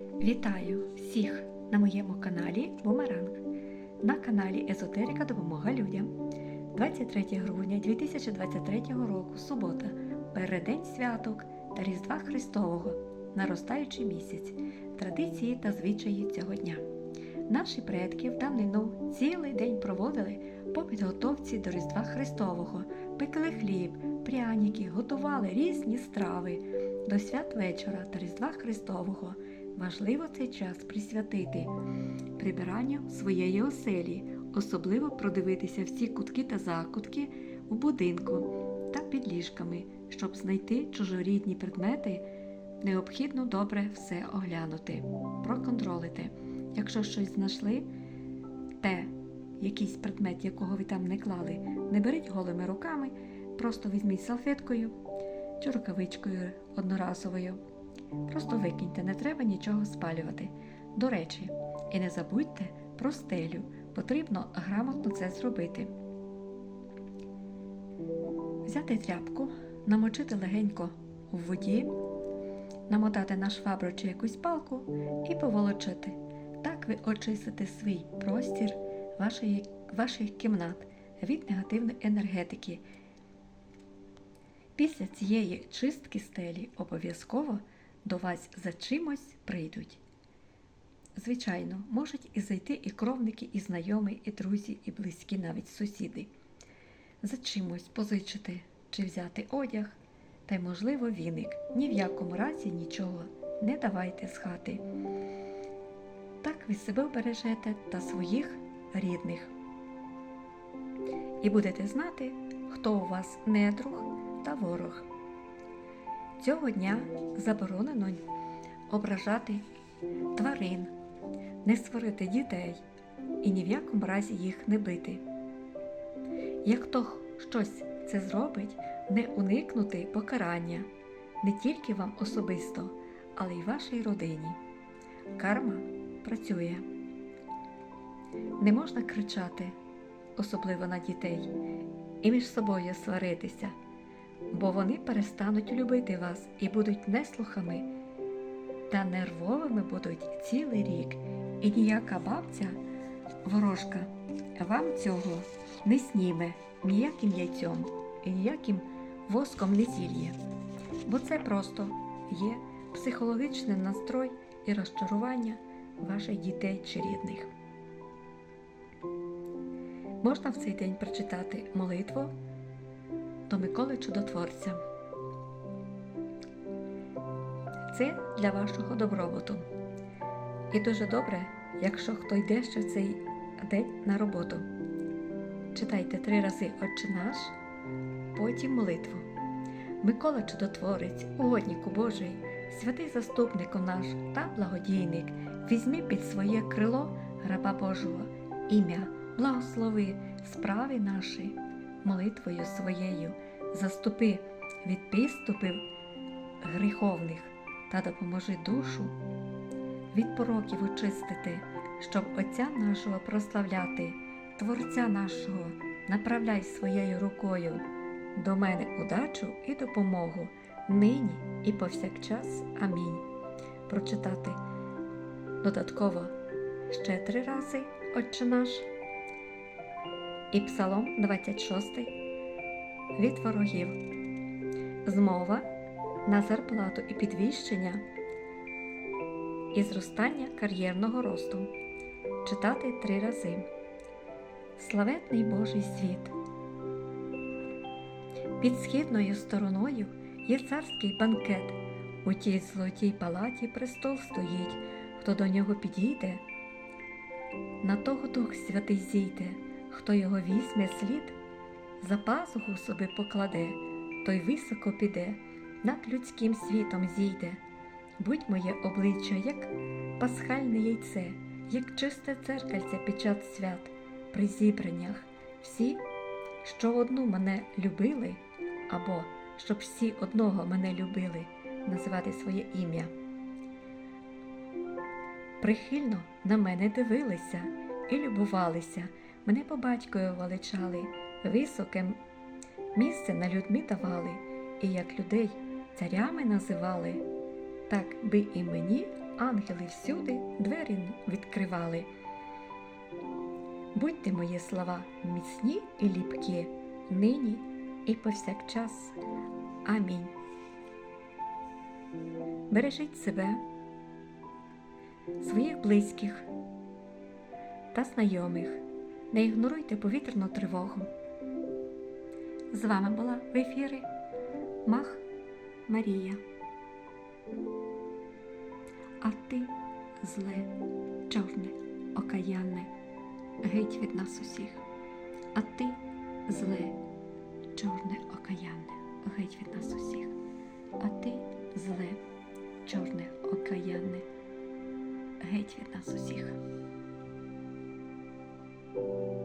Вітаю всіх на моєму каналі Бумеранг. На каналі Езотерика Допомога людям. 23 грудня 2023 року, субота, переддень святок та Різдва Христового, наростаючий місяць, традиції та звичаї цього дня. Наші предки в давнину цілий день проводили по підготовці до Різдва Христового, пекли хліб, пряники, готували різні страви до свят вечора та Різдва Христового. Важливо цей час присвятити прибиранню своєї оселі, особливо продивитися всі кутки та закутки у будинку та під ліжками, щоб знайти чужорідні предмети, необхідно добре все оглянути, проконтролити. Якщо щось знайшли, те, якийсь предмет, якого ви там не клали, не беріть голими руками, просто візьміть салфеткою чи рукавичкою одноразовою. Просто викиньте, не треба нічого спалювати. До речі, і не забудьте про стелю. Потрібно грамотно це зробити. Взяти тряпку, намочити легенько в воді, намотати на швабру чи якусь палку і поволочити. Так ви очистите свій простір вашої, ваших кімнат від негативної енергетики. Після цієї чистки стелі обов'язково до вас за чимось прийдуть. Звичайно, можуть і зайти і кровники, і знайомі, і друзі, і близькі, навіть сусіди. За чимось позичити чи взяти одяг, та й, можливо, віник. Ні в якому разі нічого не давайте з хати. Так ви себе вбережете та своїх рідних. І будете знати, хто у вас недруг та ворог. Цього дня заборонено ображати тварин, не сварити дітей і ні в якому разі їх не бити. Як хто щось це зробить, не уникнути покарання не тільки вам особисто, але й вашій родині. Карма працює. Не можна кричати, особливо на дітей, і між собою сваритися бо вони перестануть любити вас і будуть неслухами. Та нервовими будуть цілий рік, і ніяка бабця, ворожка, вам цього не сніме ніяким яйцем і ніяким воском не зільє, бо це просто є психологічний настрой і розчарування ваших дітей чи рідних. Можна в цей день прочитати молитву до Миколи Чудотворця. Це для вашого добробуту. І дуже добре, якщо хто йде ще в цей день на роботу. Читайте три рази Отче наш, потім молитву. Микола Чудотворець, угоднику Божий, святий заступнику наш та благодійник, візьми під своє крило раба Божого, ім'я, благослови, справи наші молитвою своєю, заступи від підступів гріховних та допоможи душу від пороків очистити, щоб Отця нашого прославляти, Творця нашого, направляй своєю рукою до мене удачу і допомогу нині і повсякчас. Амінь. Прочитати додатково ще три рази Отче наш. І Псалом 26 від ворогів. Змова на зарплату і підвищення і зростання кар'єрного росту. Читати три рази. Славетний Божий світ. Під східною стороною є царський банкет. У тій золотій палаті престол стоїть, хто до нього підійде. На того Дух Святий зійде хто його візьме слід, за пазуху собі покладе, той високо піде, над людським світом зійде. Будь моє обличчя, як пасхальне яйце, як чисте церкальце під час свят, при зібраннях, всі, що одну мене любили, або щоб всі одного мене любили, називати своє ім'я. Прихильно на мене дивилися і любувалися. Мене по батькові величали, високе місце на людьми давали, і як людей царями називали, так би і мені ангели всюди двері відкривали. Будьте мої слова міцні і ліпкі, нині і повсякчас. Амінь. Бережіть себе, своїх близьких та знайомих. Не ігноруйте повітряну тривогу. З вами була в ефірі Мах Марія. А ти зле, чорне, окаянне, геть від нас усіх. А ти зле, чорне, окаянне, геть від нас усіх. А ти зле, чорне, окаянне, геть від нас усіх. Thank you.